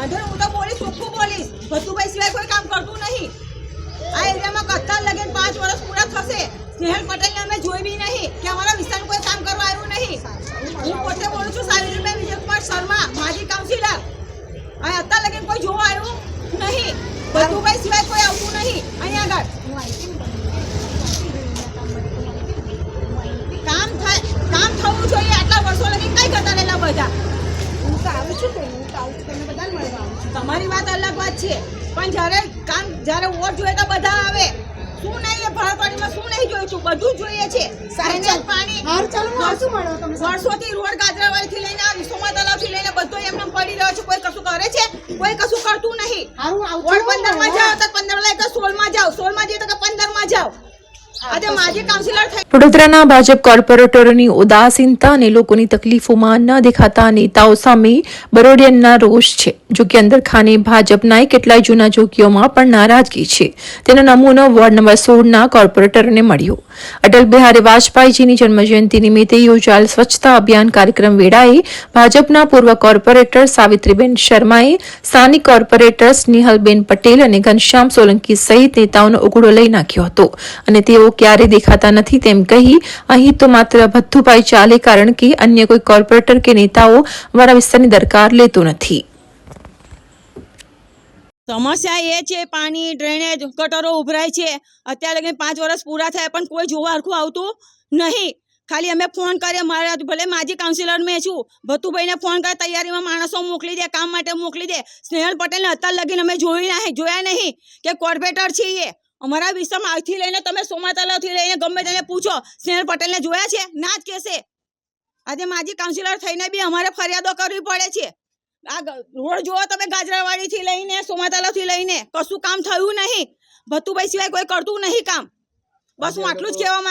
વાંધો હું તો બોલીશ, ચોખ્ખું બોલીશ. ભતુભાઈ સિવાય કોઈ કામ કરતું નહીં. આ એરિયામાં કત્તાર લગીને પાંચ વર્ષ પૂરા થશે. સ્નેહલ પટેલને અમે જોઈ બી નહીં કે અમારા વિસ્તારમાં કોઈ કામ કરવા આવ્યું નહીં. હું પોતે બોલું છું સાવિત્રીબેન વિજયકુમાર શર્મા, માજી કાઉન્સિલર. અને અત્યાર લગીને કોઈ જોવા આવ્યું નહીં. ભસુભાઈ સિવાય કોઈ આવતું નહીં. અહીંયા આગળ કામ થાય કામ થવું જોઈએ આટલા વર્ષો લગી કઈ કરતા રહેલા બધા હું તો આવું છું તો હું તો આવું તમને બધાને મળવા આવું છું. તમારી વાત અલગ વાત છે. પણ જ્યારે કામ જ્યારે વોટ જોઈએ તો બધા આવે. શું નહીં ભરતવાડીમાં શું નહીં જોયું છું બધું જોઈએ છે. સાહેબ પાણી. હાર ચાલો આવશું મળવા તમને? વર્ષોથી રોડ ગાજરાવાડીથી લઈને આ વિશ્વમાં તલાવથી લઈને બધો એમને એમ પડી રહ્યો છે. કોઈ કશું કરે છે? કોઈ કશું કરતું નહીં. વોર્ડ પંદરમાં જાઓ તો પંદર લાગે સોળમાં જાઓ. સોળમાં જઈએ તો પંદરમાં પંદરમાં જાઓ. આજે માજી કાઉન્સિલર વડોદરાના ભાજપ કોર્પોરેટરોની ઉદાસીનતા અને લોકોની તકલીફોમાં ન દેખાતા નેતાઓ સામે બરોડિયનના રોષ છે. જો અંદરખાને ભાજપના કેટલાય જૂના જોગીઓમાં પણ નારાજગી છે. તેનો નમૂનો વોર્ડ નંબર સોળના કોર્પોરેટરને મળ્યો. અટલ બિહારી વાજપેયીજીની જન્મજયંતિ નિમિત્તે યોજાયેલ સ્વચ્છતા અભિયાન કાર્યક્રમ વેળાએ ભાજપના પૂર્વ કોર્પોરેટર સાવિત્રીબેન શર્માએ સ્થાનિક કોર્પોરેટર સ્નેહલબેન પટેલ અને ઘનશ્યામ સોલંકી સહિત નેતાઓનો ઉઘડો લઈ નાખ્યો હતો. અને તેઓ ક્યારે દેખાતા નથી તેમ કહી અહીં તો માત્ર ભથ્થુભાઈ ચાલે કારણ કે અન્ય કોઈ કોર્પોરેટર કે નેતાઓ અમારા વિસ્તારની દરકાર લેતો નથી. સમસ્યા એ છે, પાણી ડ્રેનેજ ગટરો ઉભરાય છે. અત્યારે લગી પાંચ વર્ષ પૂરા થયા પણ કોઈ જોવા હરખું આવતું નહીં. ખાલી અમે ફોન કરીએ મારા ભલે માજી કાઉન્સિલર મેં છું. ભતુભાઈને ફોન કરે તૈયારીમાં માણસો મોકલી દે, કામ માટે મોકલી દે. સ્નેહલ પટેલને અત્યાર લગીને અમે જોઈ નહીં, જોયા નહીં કે કોર્પોરેટર છીએ. અમારા વિસ્તારમાં અહીંથી લઈને તમે સોમાતાલાથી લઈને ગમે તેને પૂછો સ્નેહલ પટેલને જોયા છે? ના જ કહેશે. આજે માજી કાઉન્સિલર થઈને બી અમારે ફરિયાદો કરવી પડે છે. આ રોડ જુઓ તમે ગાજરાવાડીથી લઈને સોમાતાલાથી લઈને. કશું કામ થયું નહીં. ભતુભાઈ સિવાય કોઈ કરતું નહીં કામ. બસ હું આટલું જ કહેવા